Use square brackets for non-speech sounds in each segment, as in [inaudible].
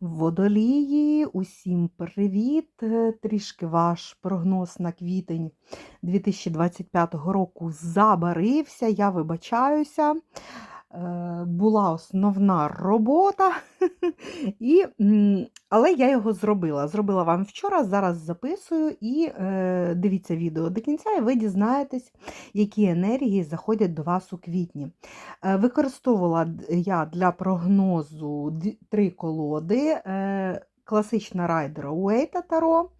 Водолії, усім привіт! Трішки ваш прогноз на квітень 2025 року забарився, я вибачаюся. Е, Була основна робота, [laughs] і, але я його зробила. Зробила вам вчора, зараз записую і е, дивіться відео до кінця, і ви дізнаєтесь, які енергії заходять до вас у квітні. Е, Використовувала я для прогнозу три колоди. е, Класична райдера Уейта Таро,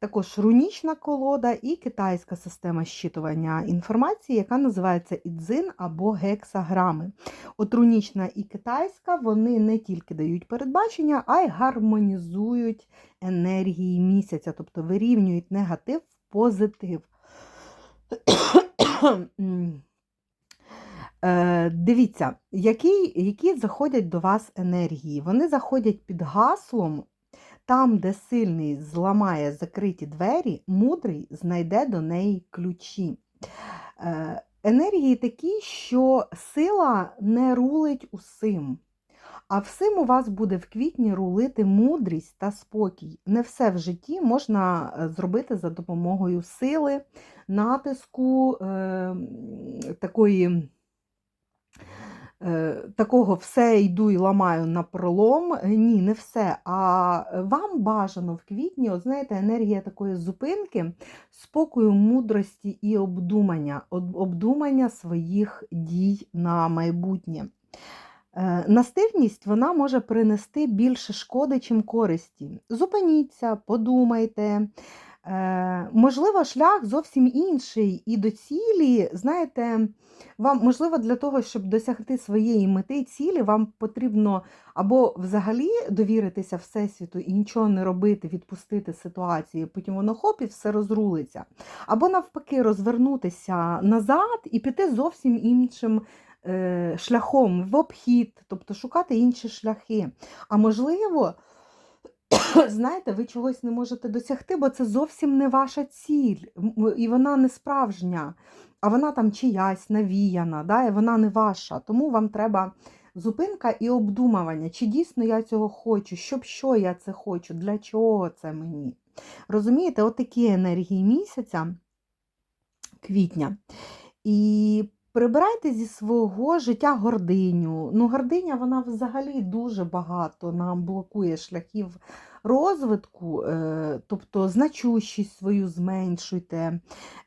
також рунічна колода і китайська система щитування інформації, яка називається ідзин або гексаграми. От рунічна і китайська вони не тільки дають передбачення, а й гармонізують енергії місяця, тобто вирівнюють негатив в позитив. Е, Дивіться, які, які заходять до вас енергії. Вони заходять під гаслом. Там, де сильний зламає закриті двері, мудрий знайде до неї ключі. Е, Енергії такі, що сила не рулить усім. А всім у вас буде в квітні рулити мудрість та спокій. Не все в житті можна е, зробити за допомогою сили, натиску, е, такої. Е, Такого все йду і ламаю на пролом. Е, Ні, не все. А вам бажано в квітні, от знаєте, енергія такої зупинки, спокою, мудрості і обдумання, обдумання своїх дій на майбутнє. Е, Настирність вона може принести більше шкоди, чим користі. Зупиніться, подумайте. Е, Можливо, шлях зовсім інший, і до цілі, знаєте, вам можливо для того, щоб досягти своєї мети і цілі, вам потрібно або взагалі довіритися Всесвіту і нічого не робити, відпустити ситуацію, потім воно хоп і все розрулиться. Або навпаки, розвернутися назад і піти зовсім іншим е, шляхом в обхід, тобто шукати інші шляхи. А можливо, [coughs] знаєте, ви чогось не можете досягти, бо це зовсім не ваша ціль, і вона не справжня, а вона там чиясь навіяна, да, і вона не ваша. Тому вам треба зупинка і обдумування, чи дійсно я цього хочу, щоб що я це хочу, для чого це мені. Розумієте, от такі енергії місяця, квітня. І прибирайте зі свого життя гординю. Ну, гординя, вона взагалі дуже багато нам блокує шляхів розвитку, е, тобто значущість свою зменшуйте.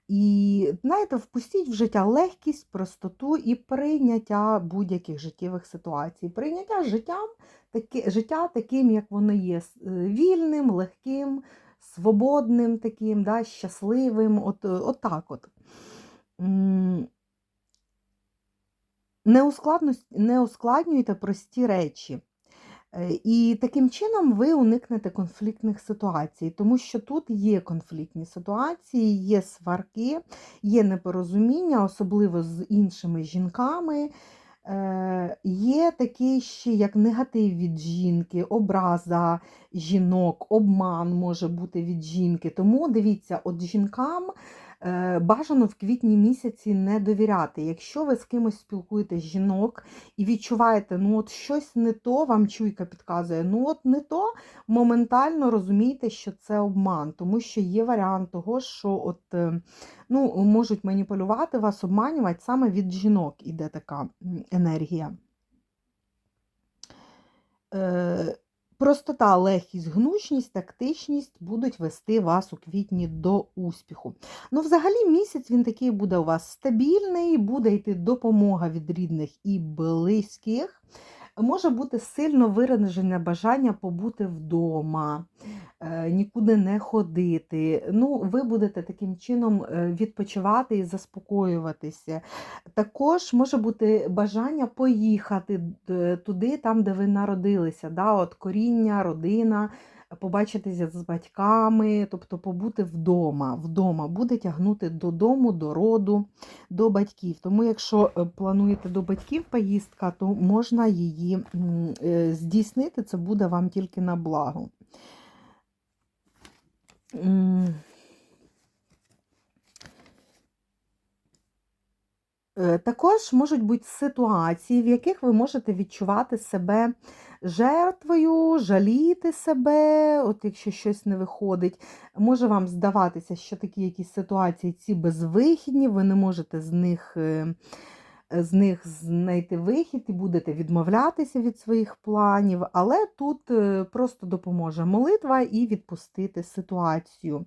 І, знаєте, впустіть в життя легкість, простоту і прийняття будь-яких життєвих ситуацій. Прийняття життям, таки, життя таким, як воно є, е, вільним, легким, свободним, таким, да, щасливим. От, е, от так от. Не, ускладнюйте прості речі. Е, І таким чином ви уникнете конфліктних ситуацій, тому що тут є конфліктні ситуації, є сварки, є непорозуміння, особливо з іншими жінками. Е, Є такі ще як негатив від жінки, образа жінок, обман може бути від жінки. Тому дивіться, от жінкам бажано в квітні місяці не довіряти. Якщо ви з кимось спілкуєтесь жінок і відчуваєте, ну от щось не то, вам чуйка підказує, ну от не то, моментально розумійте, що це обман, тому що є варіант того, що от, е, ну, можуть маніпулювати вас, обманювати саме від жінок іде така енергія. Е, Простота, легкість, гнучність, тактичність будуть вести вас у квітні до успіху. Ну, взагалі, місяць він такий буде у вас стабільний, буде йти допомога від рідних і близьких. Може бути сильно виражене бажання побути вдома, нікуди не ходити. Ну, ви будете таким чином е, відпочивати і заспокоюватися. Також може бути бажання поїхати туди, там, де ви народилися. Да? От коріння, родина, побачитися з батьками, тобто побути вдома. Вдома буде тягнути додому, до роду, до батьків. Тому, якщо е, плануєте до батьків поїздка, то можна її е, здійснити, це буде вам тільки на благо. Е, Також можуть бути ситуації, в яких ви можете відчувати себе жертвою, жаліти себе, от якщо щось не виходить. Може вам здаватися, що такі якісь ситуації ці безвихідні, ви не можете з них. З них знайти вихід і будете відмовлятися від своїх планів, але тут е, просто допоможе молитва і відпустити ситуацію.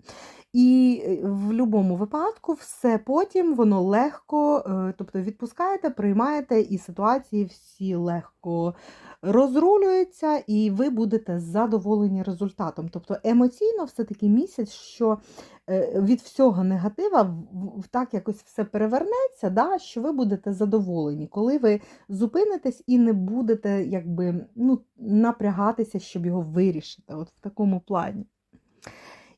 І е, в будь-якому випадку все потім воно легко, е, тобто відпускаєте, приймаєте, і ситуації всі легко розрулюються, і ви будете задоволені результатом. Тобто емоційно все-таки місяць, що е, від всього негатива так якось все перевернеться, да, що ви будете задоволені, коли ви зупинитесь і не будете якби, ну, напрягатися, щоб його вирішити. От в такому плані.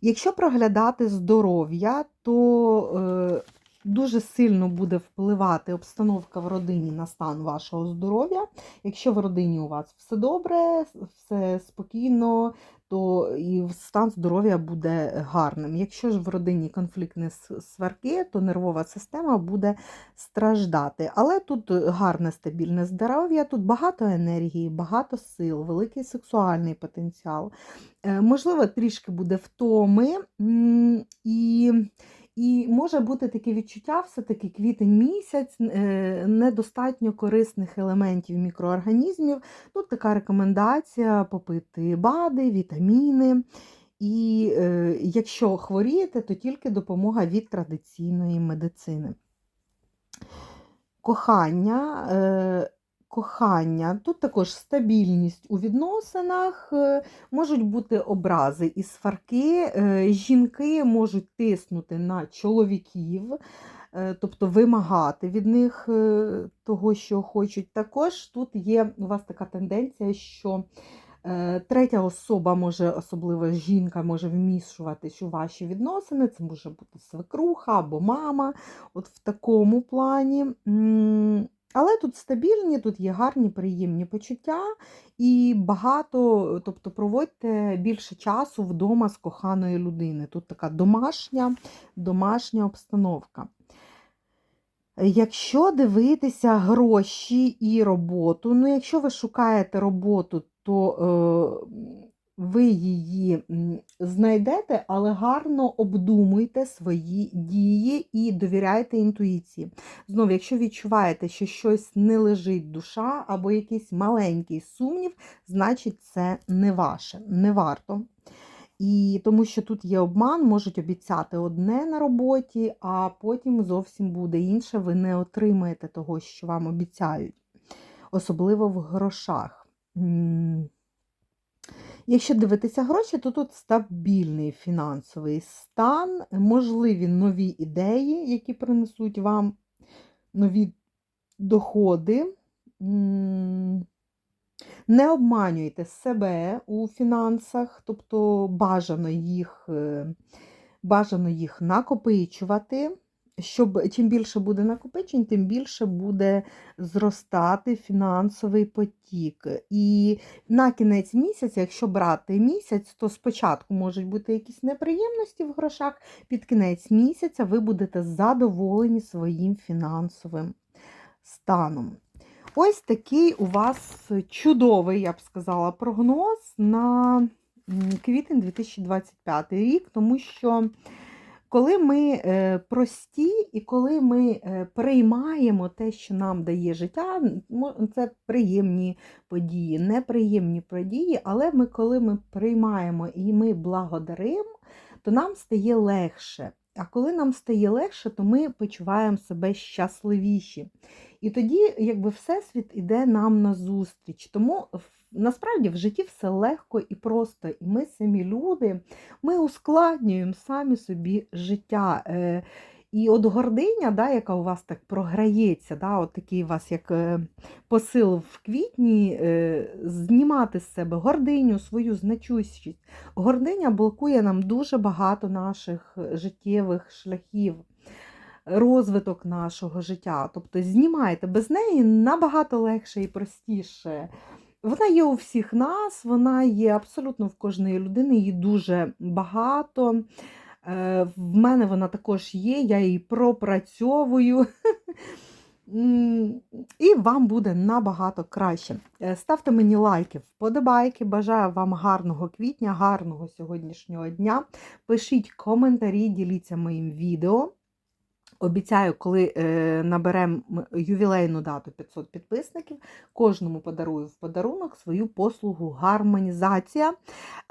Якщо проглядати здоров'я, то е, дуже сильно буде впливати обстановка в родині на стан вашого здоров'я. Якщо в родині у вас все добре, все спокійно, то і стан здоров'я буде гарним. Якщо ж в родині конфліктні сварки, то нервова система буде страждати. Але тут гарне стабільне здоров'я, тут багато енергії, багато сил, великий сексуальний потенціал. Е, Можливо, трішки буде втоми, і, і може бути таке відчуття, все-таки квітень місяць, е, недостатньо корисних елементів мікроорганізмів. Тут така рекомендація попити БАДи, вітаміни. І е, якщо хворієте, то тільки допомога від традиційної медицини. Кохання. Е, Кохання, тут також стабільність у відносинах, е, можуть бути образи і сварки. е, Жінки можуть тиснути на чоловіків, е, тобто вимагати від них того, що хочуть. Також тут є у вас така тенденція, що третя особа може, особливо жінка, може вмішуватись у ваші відносини. Це може бути свекруха або мама, от в такому плані. Але тут стабільні, тут є гарні, приємні почуття і багато, тобто проводьте більше часу вдома з коханої людини. Тут така домашня, домашня обстановка. Якщо дивитися гроші і роботу, ну якщо ви шукаєте роботу, то е, ви її знайдете, але гарно обдумуйте свої дії і довіряйте інтуїції. Знову, якщо відчуваєте, що щось не лежить душа або якийсь маленький сумнів, значить це не ваше, не варто. І тому що тут є обман, можуть обіцяти одне на роботі, а потім зовсім буде інше, ви не отримаєте того, що вам обіцяють, особливо в грошах. Якщо дивитися гроші, то тут стабільний фінансовий стан, можливі нові ідеї, які принесуть вам нові доходи. Не обманюйте себе у фінансах, тобто бажано їх, е, бажано їх накопичувати. Щоб чим більше буде накопичень, тим більше буде зростати фінансовий потік. І на кінець місяця, якщо брати місяць, то спочатку можуть бути якісь неприємності в грошах, під кінець місяця ви будете задоволені своїм фінансовим станом. Ось такий у вас чудовий, я б сказала, прогноз на квітень 2025 рік, тому що коли ми е, прості і коли ми е, приймаємо те, що нам дає життя, це приємні події, неприємні події, але ми, коли ми приймаємо і ми благодаримо, то нам стає легше. А коли нам стає легше, то ми почуваємо себе щасливіші. І тоді, якби Всесвіт іде нам на зустріч. Тому насправді в житті все легко і просто. І ми самі люди, ми ускладнюємо самі собі життя. Е, І от гординя, да, яка у вас так програється, да, от такий у вас як е, посил в квітні, е, знімати з себе гординю, свою значущість. Гординя блокує нам дуже багато наших життєвих шляхів розвиток нашого життя. Тобто знімайте без неї набагато легше і простіше. Вона є у всіх нас, вона є абсолютно в кожної людини, її дуже багато. Е, В мене вона також є, я її пропрацьовую. І вам буде набагато краще. Е, Ставте мені лайки, вподобайки. Бажаю вам гарного квітня, гарного сьогоднішнього дня. Пишіть коментарі, діліться моїм відео. Обіцяю, коли е, наберемо ювілейну дату 500 підписників, кожному подарую в подарунок свою послугу гармонізація.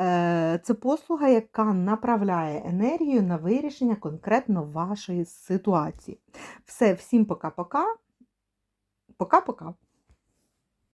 Е, це послуга, яка направляє енергію на вирішення конкретно вашої ситуації. Все, всім пока-пока. Пока-пока.